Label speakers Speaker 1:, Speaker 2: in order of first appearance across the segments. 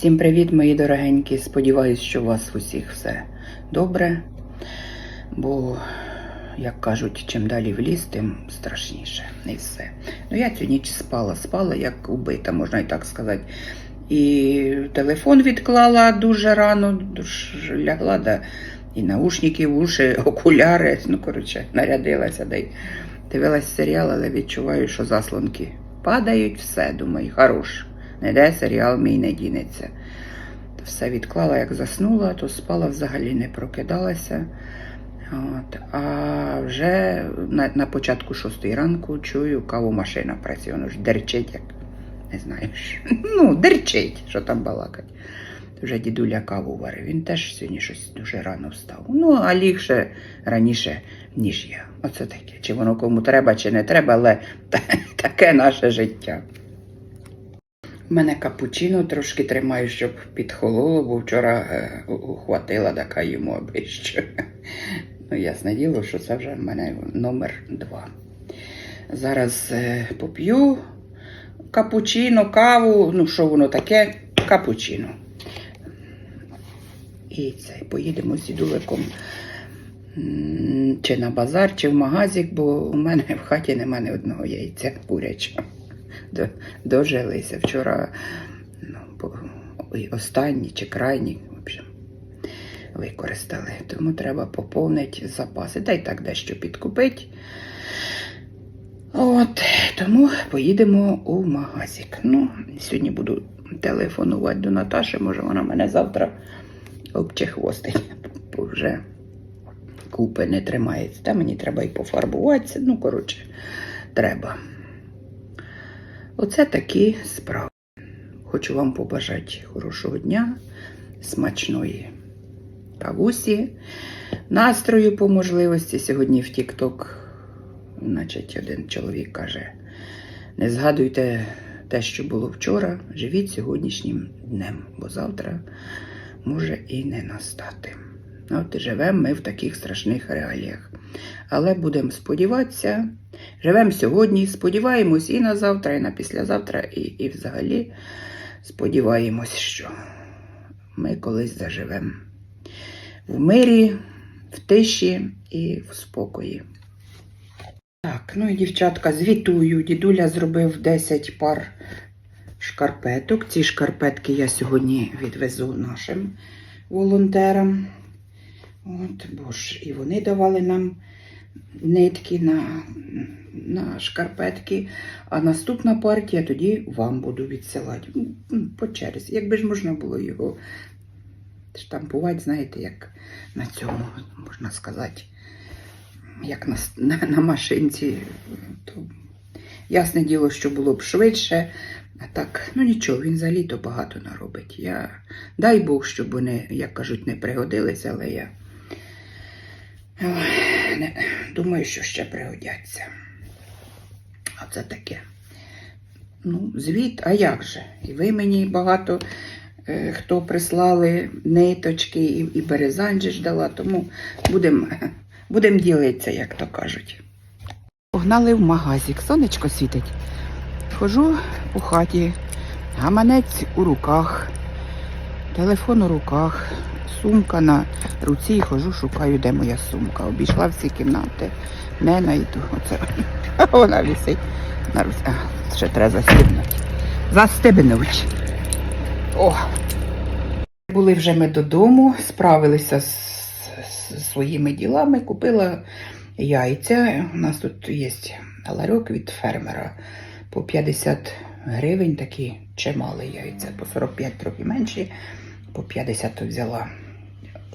Speaker 1: Всім привіт, мої дорогенькі. Сподіваюсь, що у вас усіх все добре. Бо, як кажуть, чим далі в ліс, тим страшніше. І все. Ну, я цю ніч спала, спала, як убита, можна і так сказати. І телефон відклала дуже рано, душ- лягла, да, і наушники уші, окуляри. Ну, коротше, нарядилася, да й дивилась серіал, але відчуваю, що заслонки падають, все, думаю, хорош. Не де серіал мій не дінеться. Все відклала, як заснула, то спала взагалі не прокидалася. От. А вже на, на початку шостої ранку чую, кавомашина працює, воно ж дерчить, як не знаю. Ну, дерчить, що там балакать. Вже дідуля каву варив. Він теж сьогодні щось дуже рано встав. Ну, а ліг ще раніше, ніж я. Оце таке. Чи воно кому треба, чи не треба, але таке наше життя. У мене капучино трошки тримаю, щоб підхололо, бо вчора е, ухватила така йому що. Ну, ясне діло, що це вже в мене номер два. Зараз е, поп'ю капучино, каву, ну що воно таке, капучино. І це, поїдемо з дідуликом чи на базар, чи в магазик, бо у мене в хаті нема ні одного яйця курячого. До- Дожилися. Вчора ну, останні чи крайні, в общем, використали. Тому треба поповнити запаси. Та й так дещо підкупити. От, тому поїдемо у магазик. Ну, сьогодні буду телефонувати до Наташі, може вона мене завтра обчехвостить, бо вже купи не тримається. Та мені треба і пофарбуватися. Ну, коротше, треба. Оце такі справи. Хочу вам побажати хорошого дня, смачної кавусі, настрою по можливості. Сьогодні в TikTok, значить, один чоловік каже: не згадуйте те, що було вчора, живіть сьогоднішнім днем, бо завтра може і не настати. От живемо ми в таких страшних реаліях. Але будемо сподіватися, живемо сьогодні, сподіваємось і на завтра, і на післязавтра, і, і взагалі сподіваємось, що ми колись заживемо в мирі, в тиші і в спокої. Так, ну і дівчатка, звітую. Дідуля зробив 10 пар шкарпеток. Ці шкарпетки я сьогодні відвезу нашим волонтерам. От, бо і вони давали нам нитки на, на шкарпетки, а наступна партія тоді вам буду відсилати. Ну, По черзі. Якби ж можна було його штампувати, знаєте, як на цьому, можна сказати, як на, на, на машинці, то ясне діло, що було б швидше. А так, ну нічого, він за літо багато наробить. Я, дай Бог, щоб вони, як кажуть, не пригодилися, але я Думаю, що ще пригодяться. А це таке. Ну, звіт, а як же? І ви мені багато е, хто прислали ниточки, і, і березань ж дала, тому будемо будем ділитися, як то кажуть. Погнали в магазик, сонечко світить. Хожу у хаті, гаманець у руках, телефон у руках, сумка на руці і хожу, шукаю, де моя сумка. Обійшла всі кімнати, не найду. Оце вона висить на руці. А, ще треба застебнути. Застебнути. О! Були вже ми додому, справилися з, з своїми ділами, купила яйця. У нас тут є ларьок від фермера по 50 гривень, такі чималі яйця, по 45 трохи менші, по 50 то взяла.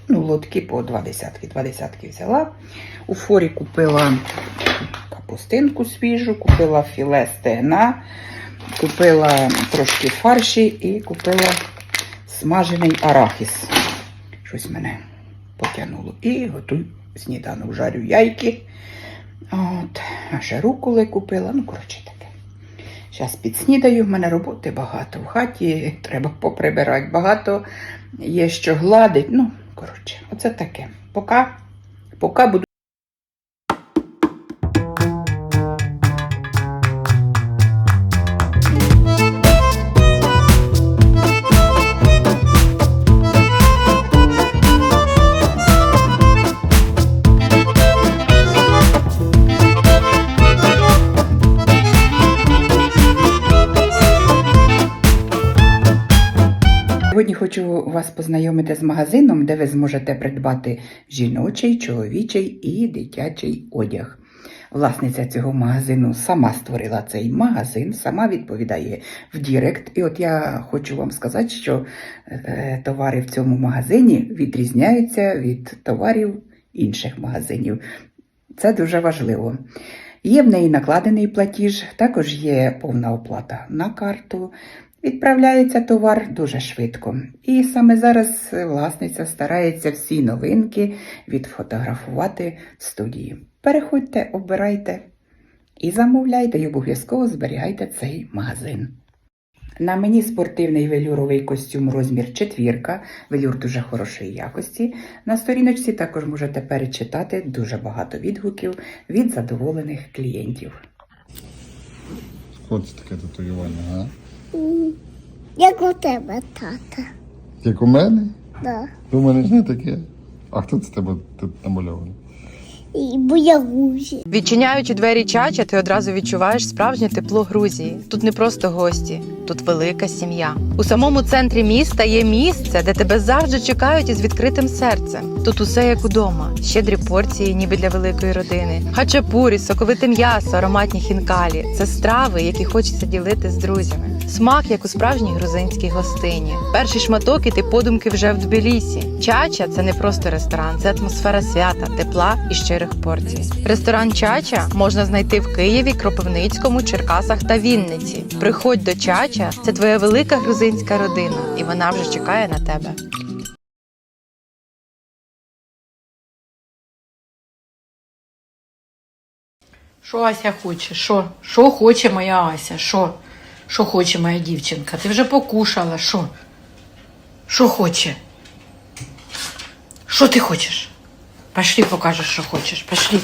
Speaker 1: Ну, лотки по два десятки, два десятки взяла. У форі купила капустинку свіжу, купила філе стегна, купила трошки фарші і купила смажений арахіс. Щось мене потягнуло. І готую сніданок, жарю яйки. От, а ще руколи купила. Ну, коротше таке. Зараз підснідаю, в мене роботи багато. В хаті треба поприбирати багато, є що гладить. Ну, коротше, оце таке. Пока, пока буду. Хочу вас познайомити з магазином, де ви зможете придбати жіночий, чоловічий і дитячий одяг. Власниця цього магазину сама створила цей магазин, сама відповідає в Дірект. І от я хочу вам сказати, що е, товари в цьому магазині відрізняються від товарів інших магазинів. Це дуже важливо. Є в неї накладений платіж, також є повна оплата на карту. Відправляється товар дуже швидко. І саме зараз власниця старається всі новинки відфотографувати в студії. Переходьте, обирайте і замовляйте, і обов'язково зберігайте цей магазин. На мені спортивний велюровий костюм розмір четвірка, велюр дуже хорошої якості. На сторіночці також можете перечитати дуже багато відгуків від задоволених клієнтів.
Speaker 2: Це таке татуювання, га?
Speaker 3: Як у тебе, тата?
Speaker 2: Як у мене?
Speaker 3: Да.
Speaker 2: У мене ж не таке. А хто це тебе тут намальований?
Speaker 3: І боягузі.
Speaker 4: Відчиняючи двері чача, ти одразу відчуваєш справжнє тепло Грузії. Тут не просто гості, тут велика сім'я. У самому центрі міста є місце, де тебе завжди чекають із відкритим серцем. Тут усе як удома, щедрі порції, ніби для великої родини, хачапурі, соковите м'ясо, ароматні хінкалі. Це страви, які хочеться ділити з друзями. Смак, як у справжній грузинській гостині. Перший шматок, і ти подумки вже в Тбілісі. Чача це не просто ресторан, це атмосфера свята, тепла і щирих порцій. Ресторан Чача можна знайти в Києві, Кропивницькому, Черкасах та Вінниці. Приходь до Чача, це твоя велика грузинська родина, і вона вже чекає на тебе.
Speaker 5: Що Ася хоче? Що? Що хоче моя Ася? Що? Що хоче моя дівчинка? Ти вже покушала, що? Що хоче? Що ти хочеш? Пошли покажеш, що хочеш. Пошли.